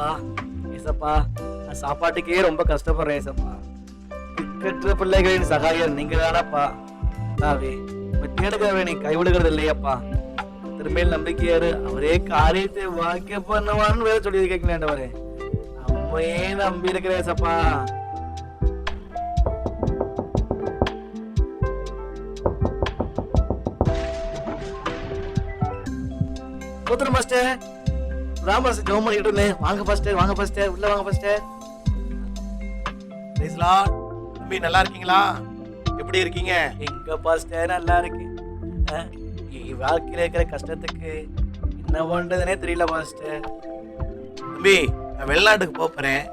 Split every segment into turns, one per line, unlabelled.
ஏசப்பா ஏசப்பா நான் சாப்பாட்டுக்கே ரொம்ப கஷ்டப்படுறேன் ஏசப்பா. திக்கற்ற பிள்ளைகளின் சகாயம் நீங்க தானப்பா தாவே தேடுகிறவரை நீ கைவிடுகிறது இல்லையப்பா. திருமையில் நம்பிக்கையாரு அவரே காரியத்தை வாக்கிய பண்ணுவான்னு வேற சொல்லி கேட்கலாண்டவரே அம்மையே நம்பி இருக்கிறேன் ஏசப்பா. கோத்திரம் மாஸ்டர். ராமராஜ் ஜோம் பண்ணிட்டு இருந்தேன். வாங்க பாஸ்டர் வாங்க பாஸ்டர் உள்ள வாங்க பாஸ்டர்
Lord. தம்பி நல்லா இருக்கீங்களா? எப்படி இருக்கீங்க?
எங்க பாஸ்டர் நல்லா இருக்கு. வாழ்க்கையில இருக்கிற கஷ்டத்துக்கு என்ன பண்றதுனே தெரியல பாஸ்டர்
தம்பி நான் வெளிநாட்டுக்கு போப் போறேன்.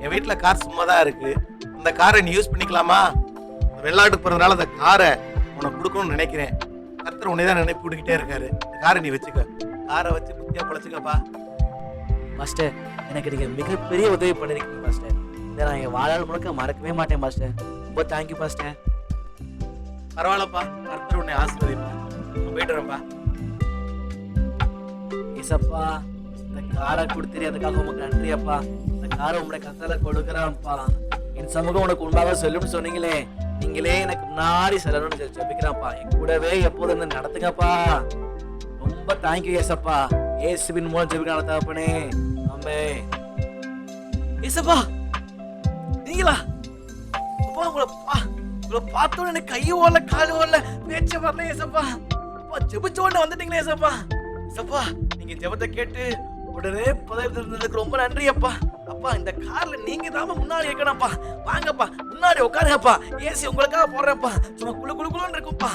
என் வீட்டில் கார் சும்மா தான் இருக்கு. அந்த காரை நீ யூஸ் பண்ணிக்கலாமா? வெளிநாட்டுக்கு போறதுனால அந்த காரை உனக்கு கொடுக்கணும்னு நினைக்கிறேன். கர்த்தர் உன்னை தான் நினைப்பு விட்டுக்கிட்டே இருக்காரு. இந்த காரை நீ வச்சுக்க. காரை வச்சு புத்தியா பழச்சுக்கப்பா.
மாஸ்டர் எனக்கு நீங்கள் மிகப்பெரிய உதவி பண்ணிருக்கீங்க மாஸ்டர் இதை நான் என் வாழ்நாள் முழுக்க மறக்கவே மாட்டேன் மாஸ்டர் ரொம்ப தேங்க்யூ மாஸ்டர்
பரவாயில்லப்பா. கர்த்தர் உன்னை ஆசீர்வதிப்பா நான் போயிட்டு வரேன்ப்பா.
ஏசப்பா இந்த காரை கொடுத்துரு அதுக்காக உமக்கு நன்றி அப்பா இந்த காரை உங்களுடைய கத்தல கொடுக்குறான்ப்பா என் சமூகம் உனக்கு உண்டாக சொல்லும்னு சொன்னீங்களே நீங்களே எனக்கு முன்னாடி செல்லணும்னு சொல்லி ஜெபிக்கிறேன்ப்பா. என் கூடவே எப்போதும் நடத்துங்கப்பா. ரொம்ப தேங்க்யூ ஏசப்பா. இயேசுவின் மூலம் ஜெபிக்கிற தகப்பனே ஆமே ஏசப்பா நீங்களா? அப்பா உங்களை பா உங்களை பார்த்தோன்னு எனக்கு கை ஓடல கால் ஓடல பேச்ச வரல ஏசப்பா. அப்பா ஜெபிச்ச உடனே வந்துட்டீங்களே ஏசப்பா. ஏசப்பா நீங்க ஜெபத்தை கேட்டு உடனே பதவி தந்ததுக்கு ரொம்ப நன்றி அப்பா அப்பா இந்த கார்ல நீங்க தாம முன்னாடி இருக்கணும்ப்பா. வாங்கப்பா முன்னாடி உட்காருங்கப்பா. ஏசி உங்களுக்காக போடுறேன்ப்பா. சும்மா குளு குளு குளுன்னு இருக்கும்ப்பா.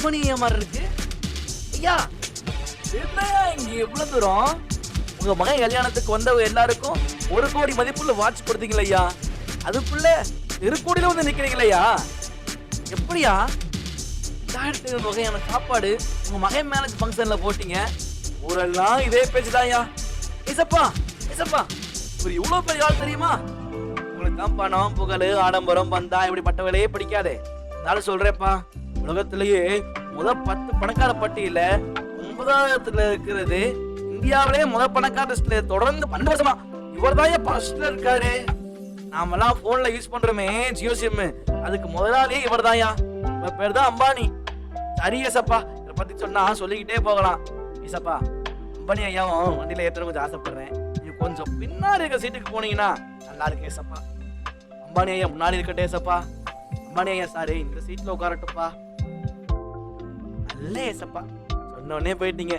அம்மனிய மாதிரி இருக்கு. ஐயா என்னையா இங்க எவ்வளவு தூரம்? உங்க மகன் கல்யாணத்துக்கு வந்தவங்க எல்லாருக்கும் ஒரு கோடி மதிப்புள்ள வாட்ச் கொடுத்தீங்களா ஐயா. அதுக்குள்ள திருக்கோடியில வந்து நிக்கிறீங்களா எப்படியா? ரெண்டாயிரத்தி வகையான சாப்பாடு உங்க மகன் மேரேஜ் ஃபங்க்ஷன்ல போட்டீங்க. ஊரெல்லாம் இதே பேச்சுதான்யா ஏசப்பா ஏசப்பா ஒரு இவ்வளவு பெரிய ஆள் தெரியுமா? உங்களுக்கு தான் பணம் புகழ் ஆடம்பரம் பந்தா இப்படிப்பட்ட வேலையே பிடிக்காதே. இருந்தாலும் சொல்றேன்ப்பா. உலகத்திலேயே முத பத்து பணக்கார பட்டியல ஒன்பதாயிரத்துல இருக்கிறது. இந்தியாவிலேயே முத பணக்கார லிஸ்ட்ல தொடர்ந்து பன்னெண்டு வருஷமா. இவர் தான் ஃபர்ஸ்ட்ல இருக்காரு. நாமெல்லாம் போன்ல யூஸ் பண்றோமே ஜியோ சிம் அதுக்கு முதலாளியே இவர் தான்யா இவர் பேர் தான் அம்பானி. சரி ஏசப்பா. இதை பத்தி சொன்னா சொல்லிக்கிட்டே போகலாம். ஏசப்பா அம்பானி ஐயாவும் வண்டியில ஏற்ற கொஞ்சம் ஆசைப்படுறேன். நீங்க கொஞ்சம் பின்னாடி இருக்க சீட்டுக்கு போனீங்கன்னா நல்லா இருக்கு ஏசப்பா. அம்பானி ஐயா முன்னாடி இருக்கட்டே ஏசப்பா. அம்பானி ஐயா சாரி இந்த சீட்ல உட்காரட்டும்ப்பா. நல்ல ஏசப்பா. போயிட்டீங்க thank போயிட்டீங்க.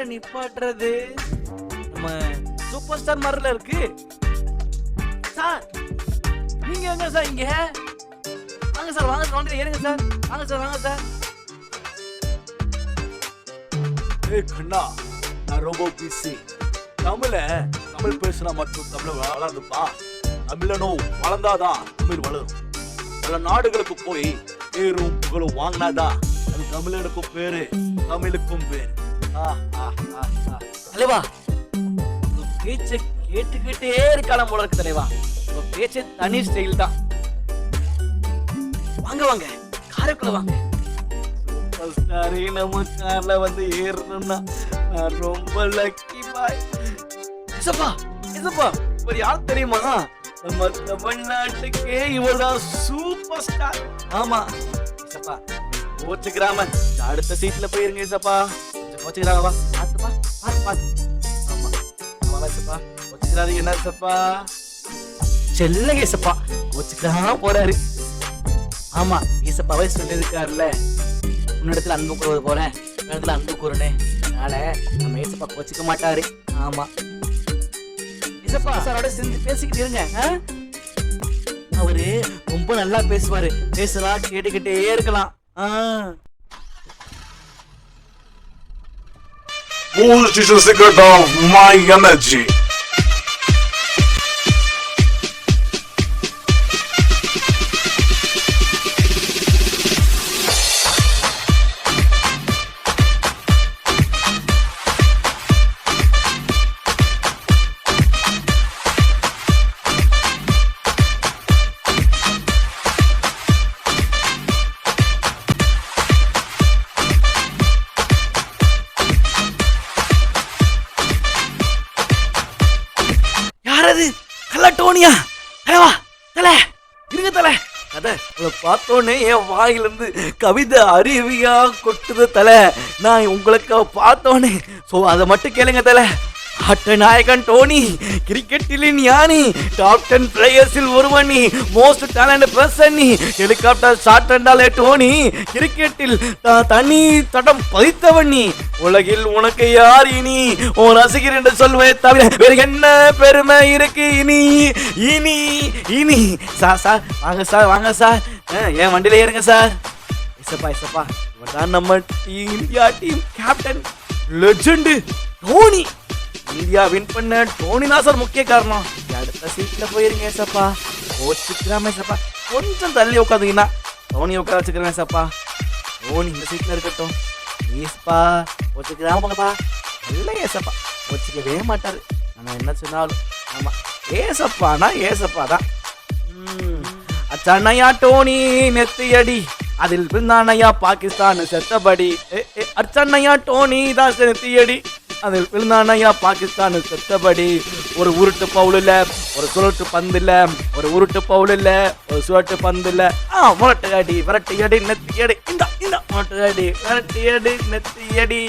யார் நிப்பாட்டுறது? நம்ம சூப்பர் ஸ்டார் மாதிரில இருக்கு. சார் நீங்க எங்க சார் இங்க? வாங்க சார் வாங்க சார் வாங்க ஏறுங்க சார் வாங்க சார் வாங்க சார் ஏய் கண்ணா நான் ரொம்ப பிஸி தமிழ தமிழ் பேசினா மட்டும் தமிழ் வளருதுப்பா தமிழனும் வளர்ந்தாதான் தமிழ் வளரும். பல நாடுகளுக்கு போய் பேரும் புகழும் வாங்கினாதான் அது தமிழனுக்கும் பேரு தமிழுக்கும் பேரு. தலைவா உங்க பேச்ச கேட்டுக்கிட்டே இருக்கலாம் போல இருக்கு தலைவா. உங்க பேச்சு தனி ஸ்டைல் தான். வாங்க வாங்க. காரைக்குள்ள வாங்க. சாரி நம்ம கார்ல வந்து ஏறணும்னா நான் ரொம்ப லக்கி பாய் இசப்பா இசப்பா ஒரு யார் தெரியுமா? நம்ம தமிழ்நாட்டுக்கே இவர்தான் சூப்பர் ஸ்டார் ஆமா இசப்பா கிராம அடுத்த சீட்ல போயிருங்க சப்பா வச்சுக்கிறாங்கப்பா. பார்த்துப்பா பார்த்து பார்த்து ஆமா ஆமா இசப்பா என்ன இசப்பா செல்ல இசப்பா கோச்சுக்கிறாம போறாரு. ஆமா ஈசப்பாவே சொல்லியிருக்காருல்ல உன்னிடத்துல அன்பு கூறுவது போல இடத்துல அன்பு கூறுனே. அதனால நம்ம ஈசப்பா கோச்சிக்க மாட்டாரு. ஆமா. ஈசப்பா சாரோட சேர்ந்து பேசிக்கிட்டு இருங்க. அவரு ரொம்ப நல்லா பேசுவாரு. பேசலாம் கேட்டுக்கிட்டே இருக்கலாம். ஆ.
Who's the tego of My Energy.
கள்ள டோனியா? தலைவா தலை இருங்க தலை. அதை உங்களை பார்த்தோன்னே என் வாயிலிருந்து கவிதை அருவியாக கொட்டுது தலை. நான் உங்களுக்கு பார்த்தோன்னே ஸோ அதை மட்டும் கேளுங்க தலை. ஆட்ட நாயகன் டோனி கிரிக்கெட்டிலின் யானி? டாப் டென் பிளேயர்ஸில் ஒருவன் நீ மோஸ்ட் டேலண்ட் பர்சன் நீ. ஹெலிகாப்டர் ஷாட் என்றாலே டோனி கிரிக்கெட்டில் தனி தடம் பதித்தவன் நீ. உலகில் உனக்கு யார் இனி? உன் ரசிகர் என்று சொல்வே தவிர வேறு என்ன பெருமை இருக்கு இனி? இனி இனி. சார் சார் வாங்க சார் வாங்க சார். அஹ், என் வண்டியில ஏறுங்க சார். இசப்பா இசப்பா. இவன் தான் நம்ம team India team captain legend Dhoni. India win பண்ண டோனி தான் சார் முக்கிய காரணம். அடுத்த சீட்ல போயிருங்க ஏசப்பா. ஓச்சுக்கிறாம ஏசப்பா. கொஞ்சம் தள்ளி உட்காந்துங்கன்னா டோனி உட்கார வச்சுக்கிறேன் ஏசப்பா. டோனி இந்த சீட்ல இருக்கட்டும். ப்ளீஸ்ப்பா ஓச்சுக்கிறாம போங்கப்பா. இல்லை ஏசப்பா கோச்சிக்கவே மாட்டாரு. நம்ம என்ன சொன்னாலும் ஆமா ஏசப்பானா ஏசப்பா தான். அச்சனையா டோனி நெத்தியடி. அதில் விழுந்தானையா பாகிஸ்தான் செத்தபடி. ஏ, ஏ, டோனி தான் நெத்தியடி. அதில் விழுந்தானையா பாகிஸ்தான் செத்தபடி? ஒரு உருட்டு பவுல் இல்லை ஒரு சுருட்டு பந்து இல்லை ஒரு உருட்டு பவுல் இல்லை ஒரு சுருட்டு பந்து இல்லை. ஆ முரட்டு அடி விரட்டு அடி நெத்தி அடி இந்த இந்த முரட்டு அடி விரட்டு அடி நெத்தி அடி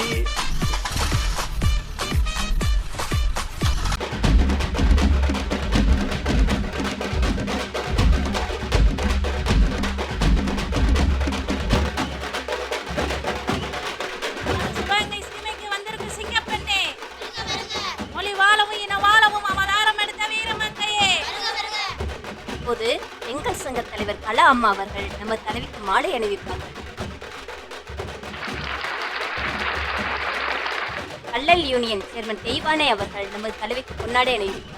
அம்மா அவர்கள் நம்ம தலைவிக்கு மாலை அணிவிப்பார்கள். கள்ளல் யூனியன் சேர்மன் தெய்வானை அவர்கள் நமது தலைவிக்கு பொன்னாடை
அணிவிப்பார்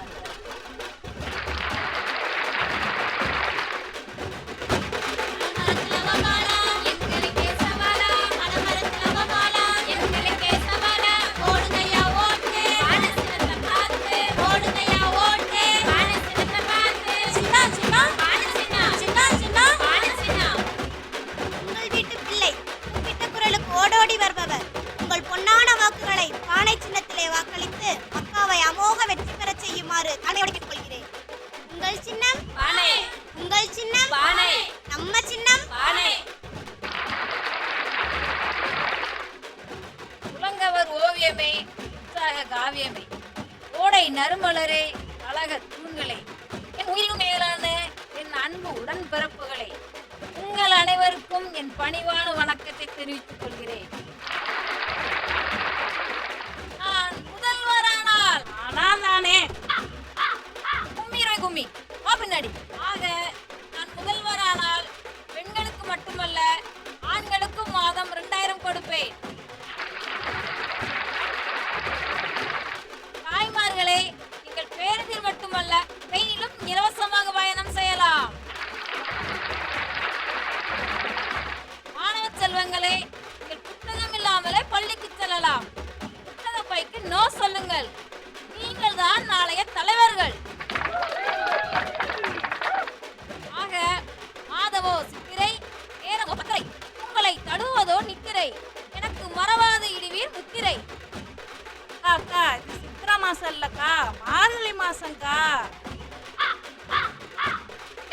para
que te y. மாசம் இல்லக்கா மார்கழி மாசம்க்கா?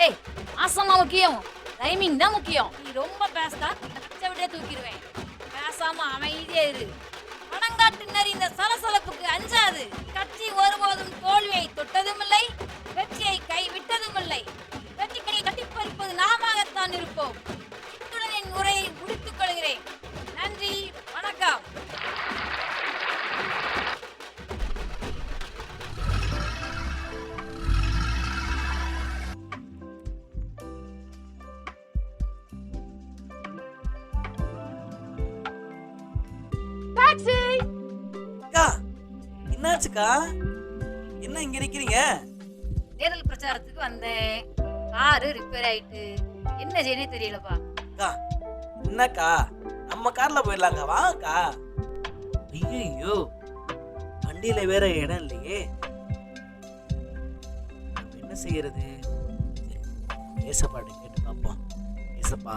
ஏய் மாசமா முக்கியம். டைமிங் தான் முக்கியம். நீ ரொம்ப பேசா கச்ச விட்டே தூக்கிடுவேன். பேசாம அமைதியே இரு. பணங்காட்டினர் இந்த சலசலப்புக்கு அஞ்சாது. கட்சி ஒருபோதும் தோல்வியை தொட்டதும் இல்லை வெற்றியை கை விட்டதும் இல்லை வெற்றி கையை கட்டிப்பறிப்பது நாமத்தான் இருப்போம்.
என்னாச்சுக்கா என்ன இங்க நிக்கிறீங்க?
தேர்தல் பிரச்சாரத்துக்கு வந்தேன். காரு ரிப்பேர் ஆயிட்டு. என்ன செய்யணும் தெரியலப்பா.
அக்கா என்னக்கா? நம்ம கார்ல போயிடலாங்க. வாங்கக்கா. ஐயோ வண்டியில வேற இடம் இல்லையே. என்ன செய்யறது? ஏசப்பாட்ட கேட்டு பார்ப்போம். ஏசப்பா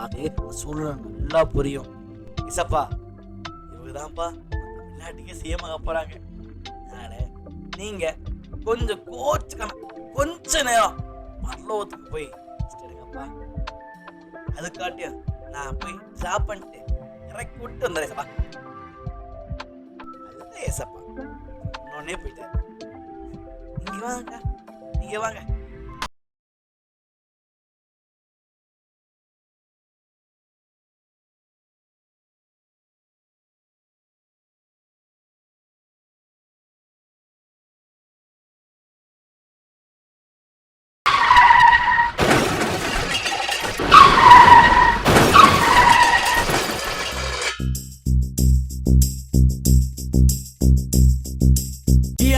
சூழ்நிலை நல்லா புரியும். ஏசப்பா இவங்கதான்ப்பா தமிழ்நாட்டுக்கே சிஎம் ஆக போறாங்க. நீங்க கொஞ்சம் கோச்சுக்கணும். கொஞ்ச நேரம் பரலோகத்துக்கு போய் எடுங்கப்பா. அதுக்காட்டியும் நான் போய் ட்ராப் பண்ணிட்டு இறக்கி விட்டு வந்துடுறேன் ஏசப்பா அதுதான் ஏசப்பா. இன்னொன்னே போயிட்டாரு. நீங்க வாங்க நீங்க வாங்க.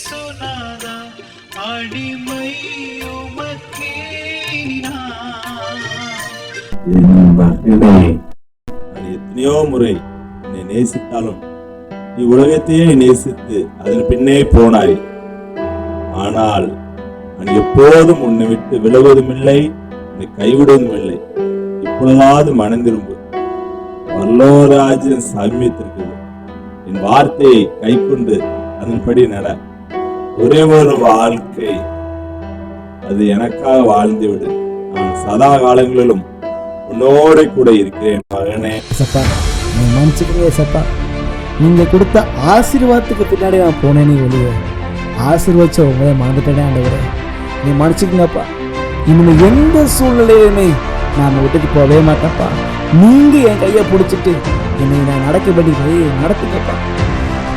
சுனாதா அடிமை
எத்தனையோ முறை என்னை நேசித்தாலும் நீ உலகத்தையே நேசித்து அதன் பின்னே போனாய். ஆனால் நான் எப்போதும் உன்னை விட்டு விலகுவதும் இல்லை உன்னை கைவிடுவதும் இல்லை இப்பொழுதாவது மணந்திரும்பு வல்லோராஜன் சாமியத்திற்குது என் வார்த்தையை கைக்கொண்டு அதன்படி நட. ஒரே ஒரு வாழ்க்கை அது எனக்காக வாழ்ந்து விடு நான் சதா காலங்களிலும் உன்னோட கூட இருக்கிறேன் மகனே.
சப்பா நீ மன்னிச்சுக்கிறே சப்பா. நீங்க கொடுத்த ஆசீர்வாதத்துக்கு பின்னாடி நான் போனேன்னு வெளியே ஆசீர்வச்ச உங்களே மறந்துட்டேனே ஆண்டவரே. நீ மன்னிச்சுக்கங்கப்பா. இனிமே எந்த சூழ்நிலையிலுமே நான் விட்டுட்டு போகவே மாட்டேன்ப்பா. நீங்க என் கையை பிடிச்சிட்டு என்னை நான் நடக்கபடி வழியை நடத்துங்கப்பா.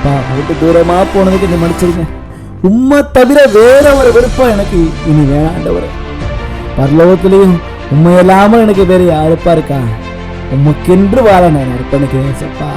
அப்பா விட்டு தூரமா போனதுக்கு என்னை மன்னிச்சிருங்க. உம்மை தவிர வேற ஒரு விருப்பம் எனக்கு இனி வேணாண்டவரே பரலோகத்திலையும் உண்மையில்லாமல் எனக்கு வேற யாருப்பா இருக்கா? உமக்கென்று வாழ நான் அர்ப்பணிக்கிறேன் சப்பா.